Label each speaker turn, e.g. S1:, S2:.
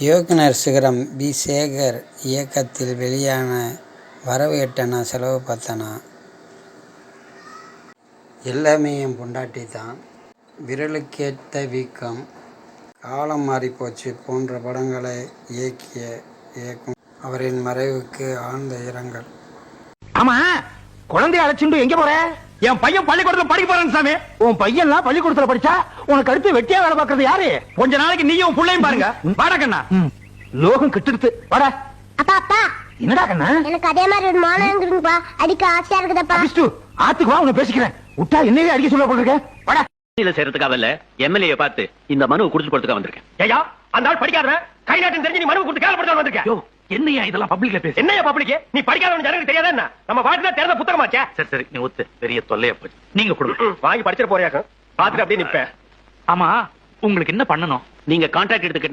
S1: இயக்குனர் சிகரம் பி. சேகர் இயக்கத்தில் வெளியான வரவு எட்டனா செலவு பத்தனா? எல்லாமே என் பொண்டாட்டி தான். விரலுக்கேற்ற வீக்கம் காலம் மாறிப்போச்சு போன்ற படங்களை இயக்கிய இயக்கும் அவரின் மறைவுக்கு ஆழ்ந்த இரங்கல்.
S2: ஆமா குழந்தைய அழைச்சிட்டு எங்க போற? என் பையன் பள்ளிக்கூடத்துல படிக்க போறான் சாமி. உன் பையன் எல்லாம் பள்ளிக்கூடத்துல படிச்சா உனக்கு அடுத்து வெட்டியா வேலை பார்க்கறது யாரு? கொஞ்ச நாளைக்கு நீயும் புள்ளையும் பாருங்க. வாடா கண்ணா. லோகம் கிட்டுடுத்து வாடா.
S3: அப்பா அப்பா.
S2: என்னடா கண்ணா?
S3: எனக்கு அதே மாதிரி ஒரு மானம் இருக்குதுப்பா அடிக்க ஆசையா இருக்குதப்பா.
S2: அபிஷ்டு ஆத்துக்கு வா உன்னை பேசிக்கிறேன். விட்டா என்னையே அடிக்க சொல்ல போட்டிருக்க? வாடா.
S4: இல்ல செய்யறதுக்காக இல்ல எம்எல்ஏ பார்த்து இந்த மனுவை குடுத்து போறதுக்காக வந்திருக்கேன்.
S2: ஐயா அந்த ஆள் படிக்காத கை நாட்டின் தெரிஞ்சு நீ மனு கொடுத்து கேள்விப்படுத்த வந்திருக்க. என்னையா இதெல்லாம் பப்ளிக்ல பேசு? என்னையா பப்ளிக் நீ படிக்காதவன் ஜனங்களுக்கு தெரியாதா என்ன? நம்ம பாட்டுல திறந்த புத்தகமாச்சே?
S4: சரி சரி நீ ஒத்து பெரிய தொல்லையா போச்சு. நீங்க கொடுங்க.
S2: வாங்கி படிச்சிட்டு போறியாக்கும் பாத்துட்டு அப்படியே நிப்பேன்.
S4: ஆமா உங்களுக்கு என்ன பண்ணணும்? நீங்க கான்ட்ராக்ட் எடுத்துக்கிட்டு